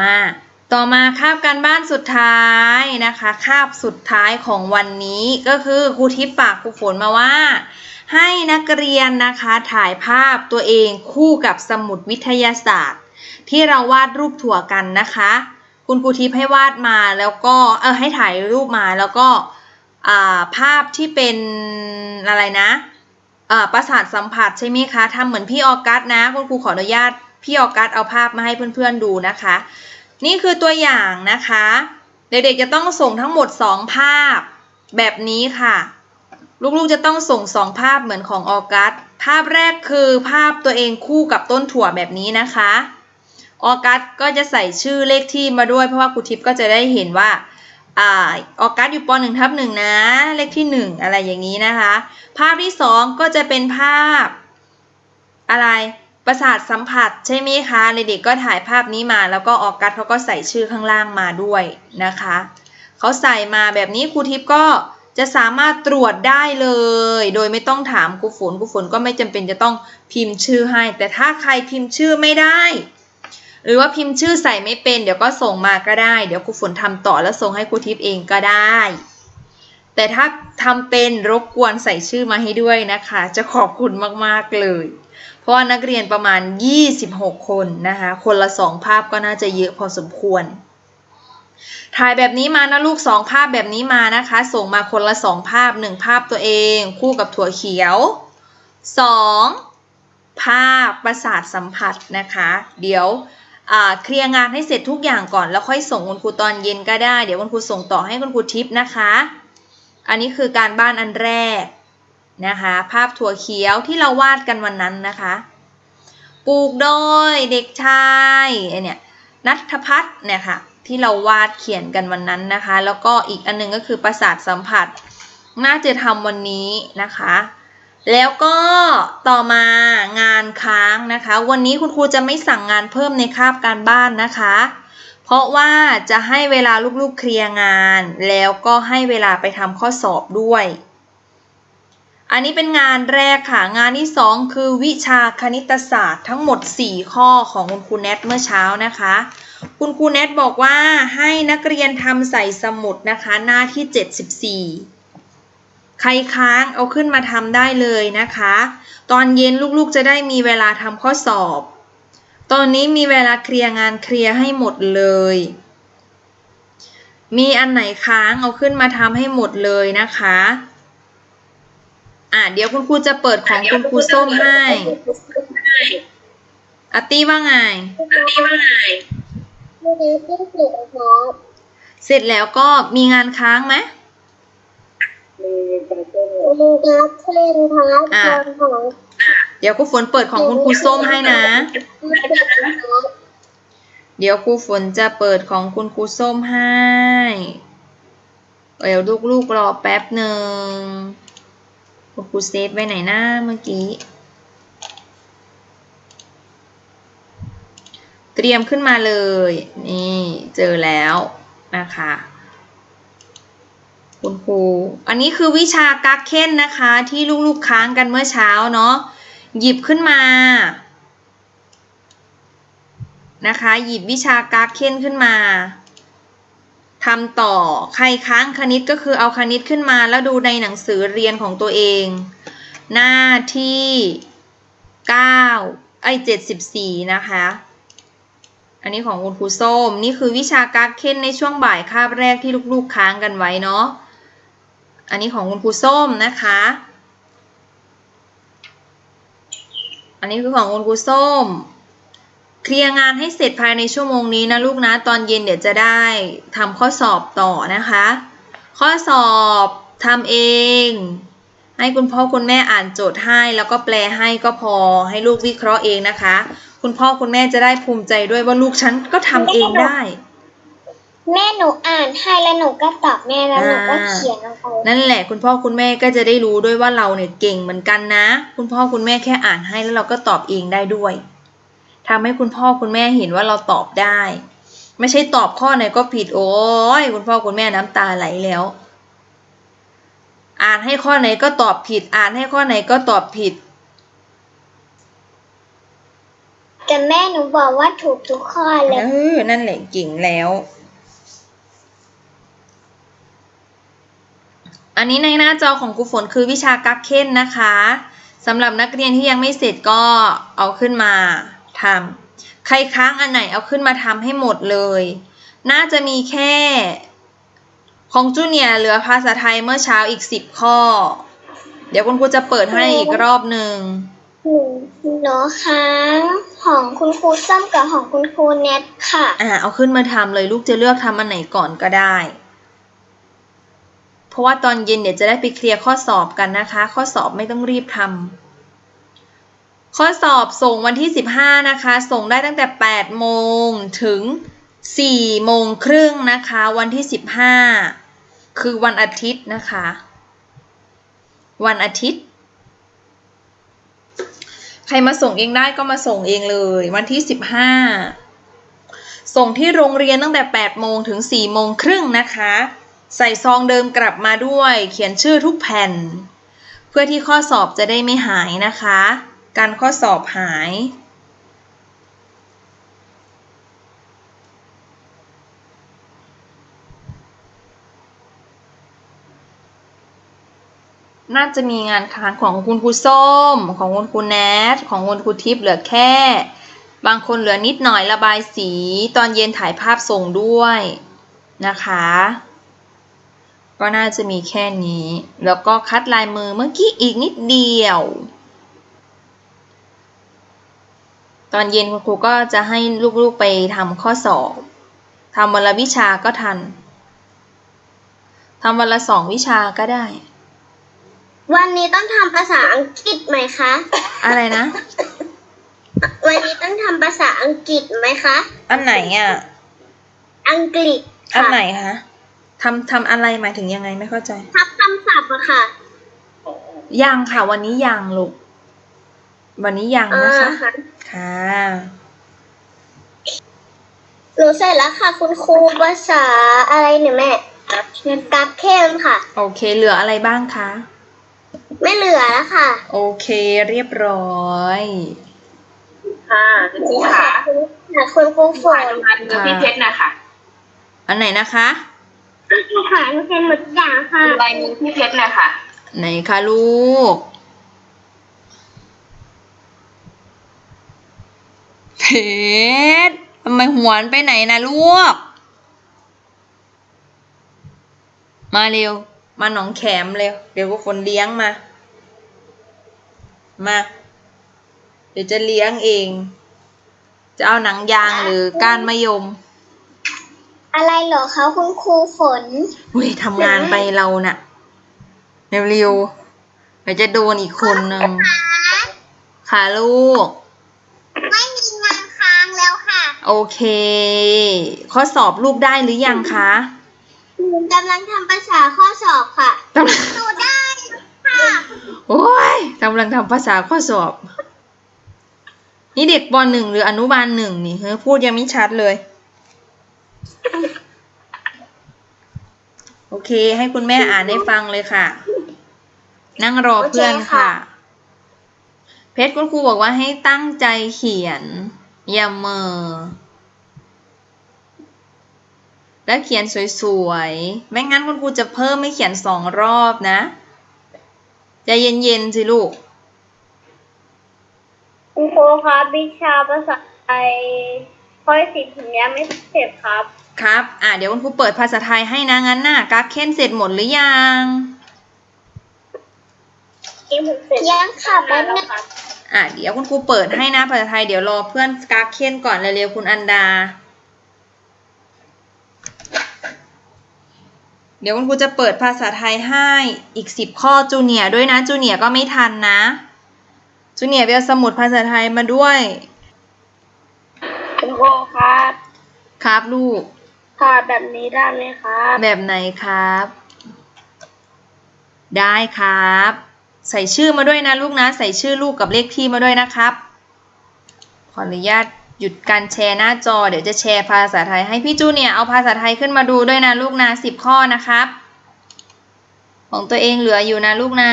มา ต่อมาคาบการบ้านสุดท้ายนะคะ คาบสุดท้ายของวันนี้ก็คือครูทิพย์ฝากครูฝนมาว่า ให้นักเรียนนะคะถ่ายภาพตัวเองคู่กับสมุดวิทยาศาสตร์ ที่เราวาดรูปถั่วกันนะคะ คุณครูทิพย์ให้วาดมาแล้วก็เออให้ถ่ายรูปมาแล้วก็ภาพที่เป็นอะไรนะประสาทสัมผัสใช่ไหมคะทำเหมือนพี่ออกัสนะ คุณครูขออนุญาต พี่ออกัสเอาภาพมาให้เพื่อนๆดูนะคะ นี่คือตัวอย่างนะคะ เด็กๆจะต้องส่งทั้งหมด 2 ภาพแบบนี้ค่ะ ลูกๆจะต้องส่งสองภาพเหมือนของออกัส ภาพแรกคือภาพตัวเองคู่กับต้นถั่วแบบนี้นะคะ ออกัสก็จะใส่ชื่อเลขที่มาด้วยเพราะว่าครูทิพย์ก็จะได้เห็นว่าออกัสอยู่ป .1 ทับ1นะ เลขที่1อะไรอย่างนี้นะคะ ภาพที่2ก็จะเป็นภาพ อะไร ประสาทสัมผัสใช่ไหมคะเด็กๆก็ถ่ายภาพนี้มา แล้วก็ออกกัสเขาก็ใส่ชื่อข้างล่างมาด้วยนะคะเขาใส่มาแบบนี้ครูทิพย์ก็จะสามารถตรวจได้เลย โดยไม่ต้องถามครูฝนครูฝนก็ไม่จำเป็นจะต้องพิมพ์ชื่อให้ แต่ถ้าใครพิมพ์ชื่อไม่ได้ หรือว่าพิมพ์ชื่อใส่ไม่เป็น เดี๋ยวก็ส่งมาก็ได้ เดี๋ยวครูฝนทำต่อแล้วส่งให้ครูทิพย์เองก็ได้ แต่ถ้าทำเป็นรบกวนใส่ชื่อมาให้ด้วยนะคะ จะขอบคุณมากๆเลย เพราะว่านักเรียนประมาณ 26 คนนะคะ คนละ 2 ภาพก็น่าจะเยอะพอสมควร ถ่ายแบบนี้มานะลูก 2 ภาพแบบนี้มานะคะ ส่งมาคนละ 2 ภาพ 1 ภาพตัวเองคู่กับถั่วเขียว 2 ภาพประสาทสัมผัสนะคะ เดี๋ยวเคลียร์งานให้เสร็จทุกอย่างก่อน แล้วค่อยส่งคุณครูตอนเย็นก็ได้ เดี๋ยวคุณครูส่งต่อให้คุณครูทิพย์นะคะ อันนี้คือการบ้านอันแรก นะคะ ภาพถั่วเขียวที่เราวาดกันวันนั้นนะคะ ปลูกโดยเด็กชายไอเนี่ยนัทพัฒน์เนี่ยค่ะที่เราวาดเขียนกันวันนั้นนะคะ แล้วก็อีกอันหนึงก็คือประสาทสัมผัส น่าจะทำวันนี้นะคะ แล้วก็ต่อมางานค้างนะคะ วันนี้คุณครูจะไม่สั่งงานเพิ่มในคาบการบ้านนะคะ เพราะว่าจะให้เวลาลูกๆเคลียร์งาน แล้วก็ให้เวลาไปทำข้อสอบด้วย อันนี้เป็นงานแรกค่ะ งานที่ 2 คือวิชาคณิตศาสตร์ทั้งหมด 4 ข้อของคุณครูแนทเมื่อเช้านะคะ คุณครูแนทบอกว่าให้นักเรียนทำใส่สมุดนะคะ หน้าที่ 74 ใครค้างเอาขึ้นมาทำได้เลยนะคะ ตอนเย็นลูกๆจะได้มีเวลาทำข้อสอบ ตอนนี้มีเวลาเคลียร์งานเคลียร์ให้หมดเลย มีอันไหนค้างเอาขึ้นมาทำให้หมดเลยนะคะ อะเดี๋ยวคุณครูจะเปิดของคุณครูส้มให้อาร์ตี้ว่าไงไม่ได้ที่สุดครับเสร็จแล้วก็มีงานค้างไหมมีการเต้นมีการเต้นครับอะตอนของเดี๋ยวครูฝนเปิดของคุณครูส้มให้นะครับเดี๋ยวครูฝนจะเปิดของคุณครูส้มให้ เดี๋ยวลูกๆรอแป๊บหนึ่ง คุณครูเซฟไว้ไหนหนะเมื่อกี้ เตรียมขึ้นมาเลย นี่เจอแล้วนะคะ คุณครู อันนี้คือวิชากักเค้นนะคะที่ลูกๆค้างกันเมื่อเช้าเนาะ หยิบขึ้นมานะคะ หยิบวิชาการเค้นขึ้นมา ทำต่อใครค้างคณิตก็คือเอาคณิตขึ้นมาแล้วดูในหนังสือเรียนของตัวเอง หน้าที่9ไอ้74 นะคะ อันนี้ของคุณครูส้ม นี่คือวิชาการเค้นในช่วงบ่ายคาบแรกที่ลูกๆค้างกันไว้เนาะอันนี้ของคุณครูส้มนะคะ อันนี้คือของคุณครูส้ม เคลียร์งานให้เสร็จภายในชั่วโมงนี้นะลูกนะ ตอนเย็นเดี๋ยวจะได้ทำข้อสอบต่อนะคะ ข้อสอบทำเอง ให้คุณพ่อคุณแม่อ่านโจทย์ให้ แล้วก็แปลให้ก็พอให้ลูกวิเคราะห์เองนะคะ คุณพ่อคุณแม่จะได้ภูมิใจด้วยว่าลูกฉันก็ทำเองได้ แม่หนูอ่านให้แล้วหนูก็ตอบแม่แล้วหนูก็เขียนลงไปนั่นแหละคุณพ่อคุณแม่ก็จะได้รู้ด้วยว่าเราเนี่ยเก่งเหมือนกันนะ คุณพ่อคุณแม่แค่อ่านให้แล้วเราก็ตอบเองได้ด้วย ทำให้คุณพ่อคุณแม่เห็นว่าเราตอบได้ ไม่ใช่ตอบข้อไหนก็ผิดโอ้ยคุณพ่อคุณแม่น้ำตาไหลแล้ว อ่านให้ข้อไหนก็ตอบผิด อ่านให้ข้อไหนก็ตอบผิดกแต่แม่หนูบอกว่าถูกทุกข้อเลเอยอนั่นแหละเก่งแล้ว อันนี้ในหน้าจอของครูฝนคือวิชากักเค้นนะคะสำหรับนักเรียนที่ยังไม่เสร็จก็เอาขึ้นมา ทำใครค้างอันไหนเอาขึ้นมาทำให้หมดเลย น่าจะมีแค่ ของจูเนียร์เหลือภาษาไทยเมื่อเช้าอีกสิบข้อ เดี๋ยวคุณครูจะเปิดให้อีกรอบหนึ่งหนูหนูค้างของคุณครูส้มกับของคุณครูเน็ตค่ะ อ่าเอาขึ้นมาทำเลยลูกจะเลือกทำอันไหนก่อนก็ได้ เพราะว่าตอนเย็นเดี๋ยวจะได้ไปเคลียร์ข้อสอบกันนะคะ ข้อสอบไม่ต้องรีบทำ ข้อสอบส่งวันที่ 15 นะคะ ส่งได้ตั้งแต่ 8 โมงถึง 4 โมงครึ่งนะคะ วันที่ 15 คือวันอาทิตย์นะคะ วันอาทิตย์ ใครมาส่งเองได้ก็มาส่งเองเลย วันที่ 15 ส่งที่โรงเรียนตั้งแต่ 8 โมงถึง 4 โมงครึ่งนะคะ ใส่ซองเดิมกลับมาด้วย เขียนชื่อทุกแผ่น เพื่อที่ข้อสอบจะได้ไม่หายนะคะ การข้อสอบหาย น่าจะมีงานค้างของคุณครูส้ม ของคุณครูแนท ของคุณครูทิพย์เหลือแค่ บางคนเหลือนิดหน่อยระบายสี ตอนเย็นถ่ายภาพส่งด้วยนะคะ ก็น่าจะมีแค่นี้ แล้วก็คัดลายมือเมื่อกี้อีกนิดเดียว ตอนเย็นคุณครูก็จะให้ลูกๆไปทำข้อสอบทำวันละวิชาก็ทันทำวันละสองวิชาก็ได้ วันนี้ต้องทำภาษาอังกฤษไหมคะ อะไรนะ วันนี้ต้องทำภาษาอังกฤษไหมคะ อันไหนอะ อังกฤษอันค่ะไหนคะทำทำอะไรหมายถึงยังไงไม่เข้าใจทับคำศัพท์อะค่ะ ยังค่ะ วันนี้ยังลูก วันนี้ยังอ่านะคะค่ะ ค่ะ หนูเสร็จแล้วค่ะ คุณครูภาษาอะไรเนี่ยแม่กับเข้มค่ะ โอเค เหลืออะไรบ้างคะ ไม่เหลือแล้วค่ะ โอเค เรียบร้อย ค่ะคุณครูขาค่ะคุณครูฝฝ่ายนทำงานมือพี่เพชรนะคะอันไหนนะคะคุณครูค่ะหนูเป็นหมดอย่างค่ะดูลายมือพี่เพชรนะคะไหนคะลูก เพ ชรทำไมหวนไปไหนนะลูก มาเร็ว มาหนองแขมเร็ว เดี๋ยวก็คนเลี้ยงมา มา เดี๋ยวจะเลี้ยงเอง จะเอาหนังยางหรือก้านมะยม อะไรเหรอคะคุณครูฝนเฮ้ยทำงานไปเราน่ะ เร็วๆเดี๋ยวจะโดนอีกคนนึงค่ะลูก ไม่มีงานค้างแล้วค่ะ โอเค ข้อสอบลูกได้หรือยังคะหนูกำลังทำภาษาข้อสอบค่ะกำลังหนูได้ค่ะโอ้ยกำลังทำภาษาข้อสอบ นี่เด็กปหนึ่งหรืออนุบาลหนึ่งนี่เฮ้ยพูดยังไม่ชัดเลย โอเค ให้คุณแม่อ่านให้ฟังเลยค่ะ นั่งรอเพื่อนค่ะ เพชรคุณครูบอกว่าให้ตั้งใจเขียน อย่าเหมอแล้วเขียนสวยๆ ไม่งั้นคุณครูจะเพิ่มไม่เขียนสองรอบนะใจเย็นๆสิลูก คุณครูครับวิชาภาษาไทยข้อสิบผมยังไม่เสร็จครับ ครับ อะเดี๋ยวคุณครูเปิดภาษาไทยให้นะงั้นน่ะกักเค้นเสร็จหมดหรือยังยังค่ะแป๊บนึง อะเดี๋ยวคุณครูเปิดให้นะภาษาไทยเดี๋ยวรอเพื่อนกักเค้นก่อนเร็วๆคุณอันดา เดี๋ยวคุณครูจะเปิดภาษาไทยให้อีกสิบข้อจูเนียร์ด้วยนะจูเนียร์ก็ไม่ทันนะจูเนียร์ไปเอาสมุดภาษาไทยมาด้วยคุณครูครับ ครับลูกค่ะแบบนี้ได้ไหมครับ แบบไหนครับ ได้ครับ ใส่ชื่อมาด้วยนะลูกนะ ใส่ชื่อลูกกับเลขที่มาด้วยนะครับ ขออนุญาตหยุดการแชร์หน้าจอ เดี๋ยวจะแชร์ภาษาไทยให้พี่จูเนี่ยเอาภาษาไทยขึ้นมาดูด้วยนะลูกนะสิบข้อนะครับ ของตัวเองเหลืออยู่นะลูกนะ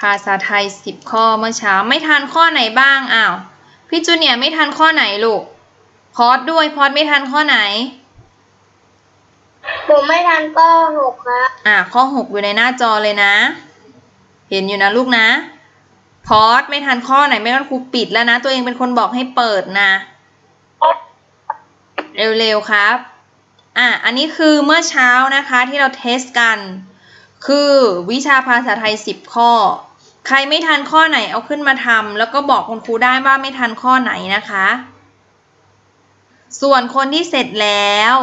ภาษาไทย 10 ข้อเมื่อเช้าไม่ทันข้อไหนบ้างอ้าวพี่จูเนี่ยไม่ทันข้อไหนลูก พอดด้วยพอดไม่ทันข้อไหน ผมไม่ทันก็หกครับอ่าข้อหกอยู่ในหน้าจอเลยนะ เห็นอยู่นะลูกนะ พอดไม่ทันข้อไหนไม่งั้นครูปิดแล้วนะ ตัวเองเป็นคนบอกให้เปิดนะ เร็วๆครับ อะอันนี้คือเมื่อเช้านะคะที่เราเทสกัน คือวิชาภาษาไทย 10 ข้อ ใครไม่ทันข้อไหนเอาขึ้นมาทำแล้วก็บอกคุณครูได้ว่าไม่ทันข้อไหนนะคะ ส่วนคนที่เสร็จแล้ว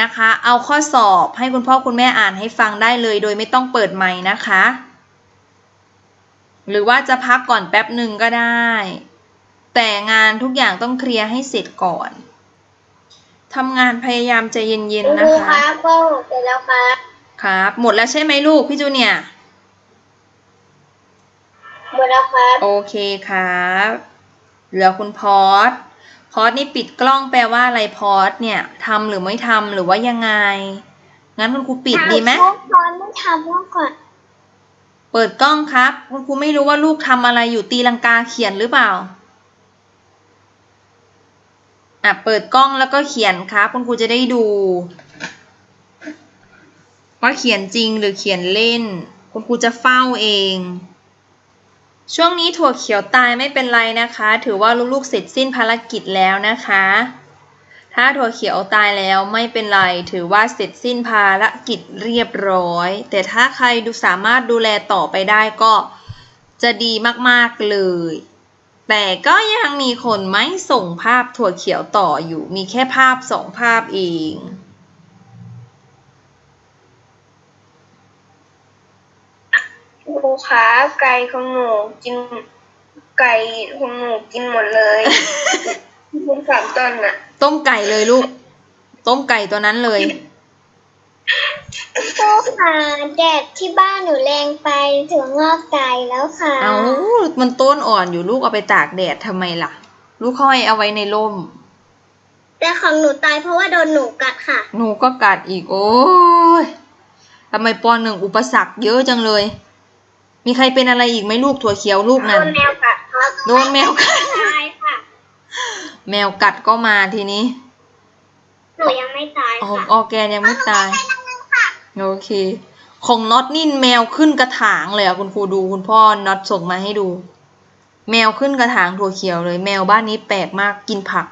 นะคะ เอาข้อสอบให้คุณพ่อคุณแม่อ่านให้ฟังได้เลย โดยไม่ต้องเปิดไมค์นะคะ หรือว่าจะพักก่อนแป๊บหนึ่งก็ได้ แต่งานทุกอย่างต้องเคลียร์ให้เสร็จก่อนทำงานพยายามใจเย็นคุณๆคนะรูคคะรับก็หกเสร็จแล้วครับครับ หมดแล้วใช่ไหมลูกพี่จูเนียร์หมดแล้วครับ โอเคครับ เหลือคุณพอด พอดนี่ปิดกล้องแปลว่าอะไรพอดเนี่ยทำหรือไม่ทำหรือว่ายังไง งั้นคุณครูปิดดีไหมพวกตอนไม่ทำว่าก่อน เปิดกล้องครับ คุณครูไม่รู้ว่าลูกทำอะไรอยู่ตีลังกาเขียนหรือเปล่าอะเปิดกล้องแล้วก็เขียนครับ คุณครูจะได้ดู ว่าเขียนจริงหรือเขียนเล่น คุณครูจะเฝ้าเอง ช่วงนี้ถั่วเขียวตายไม่เป็นไรนะคะ ถือว่าลูกๆเสร็จสิ้นภารกิจแล้วนะคะ ถ้าถั่วเขียวตายแล้วไม่เป็นไร ถือว่าเสร็จสิ้นภารกิจเรียบร้อย แต่ถ้าใครดูสามารถดูแลต่อไปได้ก็จะดีมากๆเลย แต่ก็ยังมีคนไม่ส่งภาพถั่วเขียวต่ออยู่ มีแค่ภาพสองภาพเอง ครูคะไก่ของหนูกิน ไก่ของหนูกินหมดเลยคุณสามต้นน่ะต้มไก่เลยลูก ต้มไก่ตัวนั้นเลยครูค่ะแดดที่บ้านหนูแรงไปถึงงอกไก่แล้วค่ะเอามันต้นอ่อนอยู่ลูกเอาไปตากแดดทำไมล่ะ ลูกค่อยเอาไว้ในร่ม แต่ของหนูตายเพราะว่าโดนหนูกัดค่ะ หนูก็กัดอีกโอ้ยทำไมปอหนึ่งอุปสรรคเยอะจังเลย มีใครเป็นอะไรอีกไหมลูกถั่วเขียวลูกโดนั้นนแมวกัดครับโดนแมวกัด ตายค่ะแมวกัดก็มาทีนี้หนูยังไม่ตายออค่ะออร์แกนยังไม่ตาย โอเค ของน็อตนี่แมวขึ้นกระถางเลยอะคุณครูดูคุณพ่อน็อตส่งมาให้ดู แมวขึ้นกระถางถั่วเขียวเลย แมวบ้านนี้แปลกมากกินผัก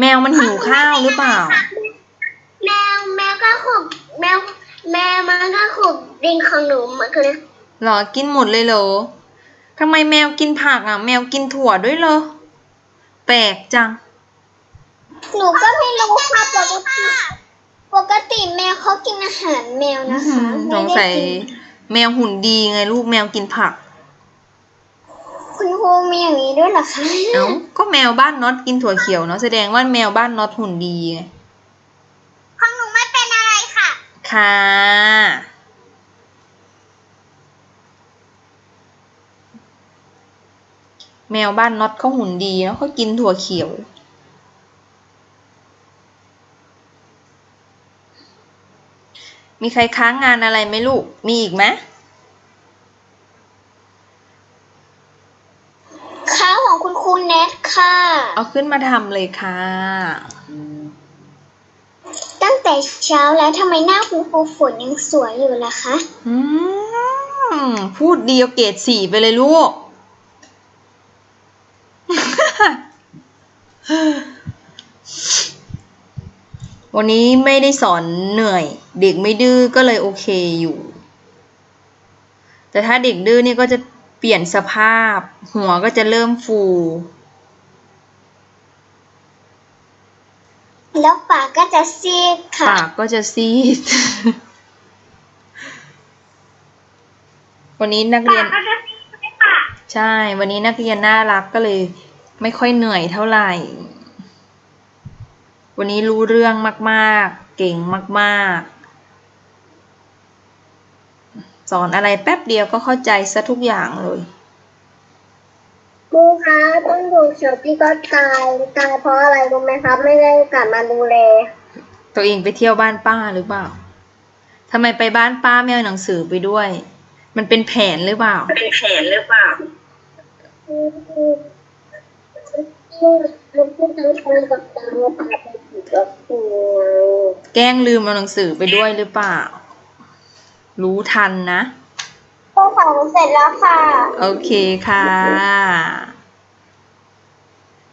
แมวมันหิวข้าวหรือเปล่า แมวแมวก็ขุบแมว แมวมันก็ขุบดินของหนูมันคือเหรอกินหมดเลยเหรอทำไมแมวกินผักอะ แมวกินถั่วด้วยเหรอ แปลกจัง หนูก็ไม่รู้ค่ะปกติปกติแมวเขากินอาหารแมวนะคะสไม่งได้สัยกินแมวหุ่นดีไงลูกแมวกินผัก คุณครูมีอย่างนี้ด้วยเหรอคะ เอ้าก็แมวบ้านน็อตกินถั่วเขียวเนาะแสดงว่าแมวบ้านน็อตหุ่นดีไงของหนูไม่เป็นอะไร ค่ะค่ะ แมวบ้านน็อตเขาหุ่นดีเนาะเขากินถั่วเขียว มีใครค้างงานอะไรไหมลูก มีอีกไหมข้าวของคุณครูเน็ตค่ะ เอาขึ้นมาทำเลยค่ะตั้ง แต่เช้าแล้วทำไมหน้าคุณครูฝนยังสวยอยู่ล่ะคะ อืมพูดดีเอาเกรดสี่ไปเลยลูก วันนี้ไม่ได้สอนเหนื่อย เด็กไม่ดื้อก็เลยโอเคอยู่ แต่ถ้าเด็กดื้อนี่ก็จะเปลี่ยนสภาพ หัวก็จะเริ่มฟู แล้วปากก็จะซีดค่ะ ปากก็จะซีด วันนี้นักเรียนก็จะซีดค่ะใช่ วันนี้นักเรียนน่ารักก็เลย ไม่ค่อยเหนื่อยเท่าไหร่ วันนี้รู้เรื่องมากๆ เก่งมากๆ สอนอะไรแป๊บเดียวก็เข้าใจซะทุกอย่างเลย ครูคะต้นถูกเฉียวพี่ก็ตายตายเพราะอะไรรู้ไหมครับ ไม่ได้กลับมาดูแลตัวเองไปเที่ยวบ้านป้าหรือเปล่าทำไมไปบ้านป้าไม่เอาหนังสือไปด้วย มันเป็นแผนหรือเปล่า เป็นแผนหรือเปล่าคือคือคือคือคือคือคือกับตาตาเป็นสีกับสีแกล้งลืมเอาหนังสือไปด้วยหรือเปล่า รู้ทันนะพวก ของเสร็จแล้วค่ะ โอเคค่ะ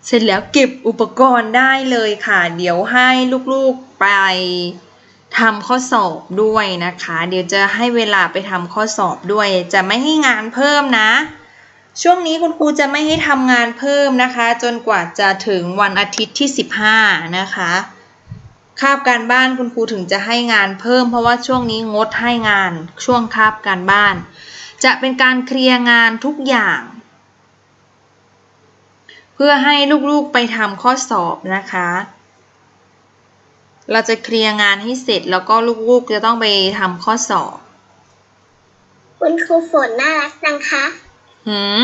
เสร็จแล้วเก็บอุปกรณ์ได้เลยค่ะ เดี๋ยวให้ลูกๆไปทำข้อสอบด้วยนะคะ เดี๋ยวจะให้เวลาไปทำข้อสอบด้วย จะไม่ให้งานเพิ่มนะ ช่วงนี้คุณครูจะไม่ให้ทำงานเพิ่มนะคะ จนกว่าจะถึงวันอาทิตย์ที่ 15 นะคะคาบการบ้านคุณครูถึงจะให้งานเพิ่ม เพราะว่าช่วงนี้งดให้งานช่วงคาบการบ้าน จะเป็นการเคลียร์งานทุกอย่าง เพื่อให้ลูกๆไปทำข้อสอบนะคะ เราจะเคลียร์งานให้เสร็จแล้วก็ลูกๆจะต้องไปทำข้อสอบ คุณครูฝนน่ารักจังคะหืม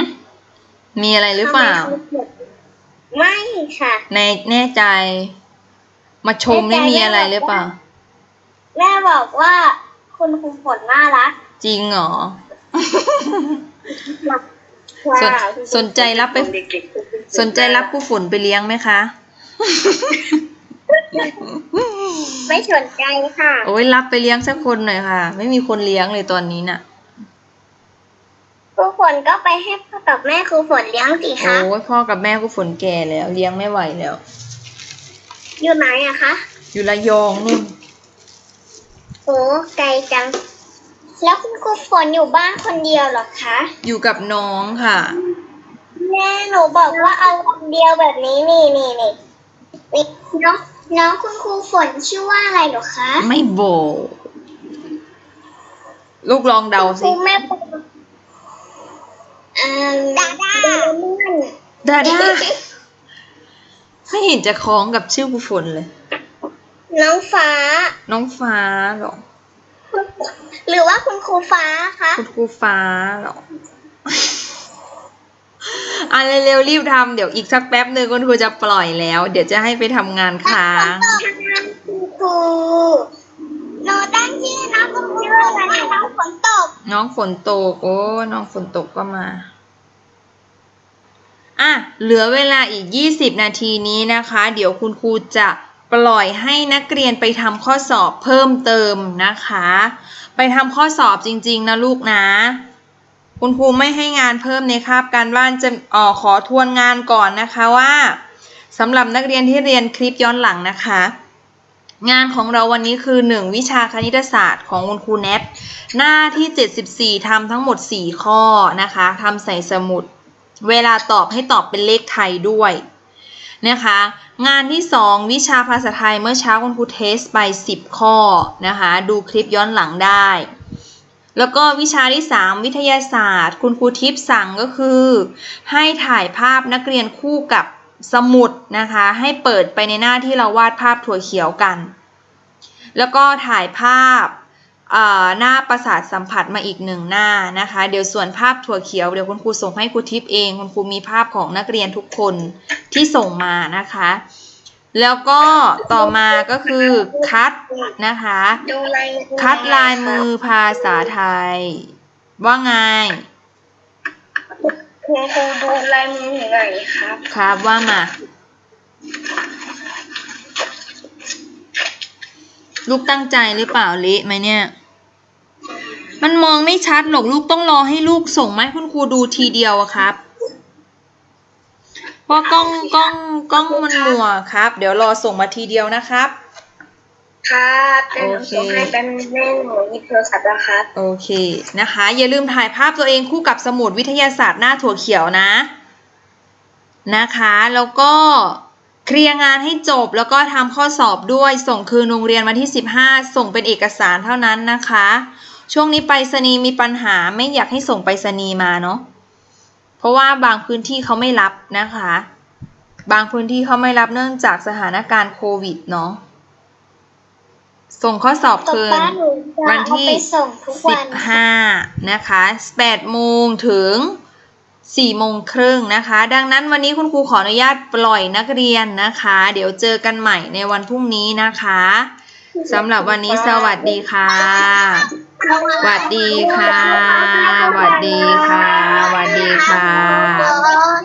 มีอะไรหรือเปล่าทำไมครูฝนไม่ค่ะ ในแน่ใจ มาชมไม่มีอะไรหรือเปล่า แม่บอกว่าคุณครูฝนน่ารัก จริงเหรอค่ะ สนสนใจรับไปเด็กๆสนใจรับผู้ฝนไปเลี้ยงไหมคะ ไม่สนใจค่ะ โอ้ยรับไปเลี้ยงสักคนหน่อยค่ะ ไม่มีคนเลี้ยงเลยตอนนี้น่ะครูฝนก็ไปให้พ่อกับแม่ครูฝนเลี้ยงสิคะโอ้ยพ่อกับแม่กูฝนแก่แล้ว เลี้ยงไม่ไหวแล้ว อยู่ไหนอะคะ อยู่ระยองนู่นโอ้ไกลจัง แล้วคุณครูฝนอยู่บ้านคนเดียวเหรอคะ อยู่กับน้องค่ะ แม่หนูบอกว่าเอาคนเดียวแบบนี้นี่นี่นี่นี่น้องน้องคุณครูฝนชื่อว่าอะไรเหรอคะไม่โบกลูกลองเดาคสิ รูแม่บอกอืมดาดาดาดาไม่เห็นจะคล้องกับชื่อกูฝนเลย น้องฟ้า น้องฟ้าเหรอ หรือว่าคุณครูฟ้าคะคุณครูฟ้าเหรออะเร็วๆรีบทำเดี๋ยวอีกสักแป๊บหนึ่งคุณครูจะปล่อยแล้ว เดี๋ยวจะให้ไปทำงานค้างคุณครูหนูตั้งชื่อน้องคุณครูว่าน้องฝนตก น้องฝนตก โอ้ น้องฝนตกก็มาอะเหลือเวลาอีก 20 นาทีนี้นะคะ เดี๋ยวคุณครูจะ ปล่อยให้นักเรียนไปทำข้อสอบเพิ่มเติมนะคะ ไปทำข้อสอบจริงๆนะลูกนะ คุณครูไม่ให้งานเพิ่มในคาบการบ้านจะออขอทวนงานก่อนนะคะว่าสำหรับนักเรียนที่เรียนคลิปย้อนหลังนะคะ งานของเราวันนี้คือ 1 วิชาคณิตศาสตร์ของคุณครูแนทหน้าที่ 74ทำทั้งหมด 4 ข้อนะคะทำใส่สมุด เวลาตอบให้ตอบเป็นเลขไทยด้วยนะคะ งานที่ 2 วิชาภาษาไทยเมื่อเช้าคุณครูเทสไป 10 ข้อนะคะดูคลิปย้อนหลังได้ แล้วก็วิชาที่ 3 วิทยาศาสตร์ คุณครูทิพย์สั่งก็คือ ให้ถ่ายภาพนักเรียนคู่กับสมุดนะคะ ให้เปิดไปในหน้าที่เราวาดภาพถั่วเขียวกัน แล้วก็ถ่ายภาพ หน้าประสาทสัมผัสมาอีกหนึ่งหน้านะคะ เดี๋ยวส่วนภาพถั่วเขียวเดี๋ยวคุณครูส่งให้ครูทิพย์เอง คุณครูมีภาพของนักเรียนทุกคนที่ส่งมานะคะ แล้วก็ต่อมาก็คือคัดนะคะดูลายคัดลายมือภาษาไทย ว่าไงคุณครูดูลายมือหน่อยครับ ครับว่ามา ลูกตั้งใจหรือเปล่าเละไหมเนี่ย มันมองไม่ชัดหรอกลูกต้องรอให้ลูกส่งมาให้คุณครูดูทีเดียวอะครับเพราะกล้องกล้องกล้องมันมัวครับ เดี๋ยวรอส่งมาทีเดียวนะครับ ครับเดี๋ยวหนูโอเคส่งให้แป๊บนึงแม่หนูหยิบโทรศัพท์แล้วครับ โอเคนะคะ อย่าลืมถ่ายภาพตัวเองคู่กับสมุดวิทยาศาสตร์หน้าถั่วเขียวนะ นะคะ แล้วก็ เคลียร์งานให้จบแล้วก็ทำข้อสอบด้วย ส่งคืนโรงเรียนวันที่ 15 ส่งเป็นเอกสารเท่านั้นนะคะ ช่วงนี้ไปรษณีย์มีปัญหาไม่อยากให้ส่งไปรษณีย์มาเนาะเพราะว่าบางพื้นที่เขาไม่รับนะคะ บางพื้นที่เขาไม่รับเนื่องจากสถานการณ์โควิดเนาะส่งข้อสอบตกคืนป้าหนูจะวันเอาที่ไปส่งทุกวันค่ะ15 นะคะ8โมงถึง 4โมงครึ่งนะคะ ดังนั้นวันนี้คุณครูขออนุญาตปล่อยนักเรียนนะคะ เดี๋ยวเจอกันใหม่ในวันพรุ่งนี้นะคะสำหรับวันนี้สวัสดีค่ะสวัสดีค่ะวันดีค่ะสวัสดีค่ะ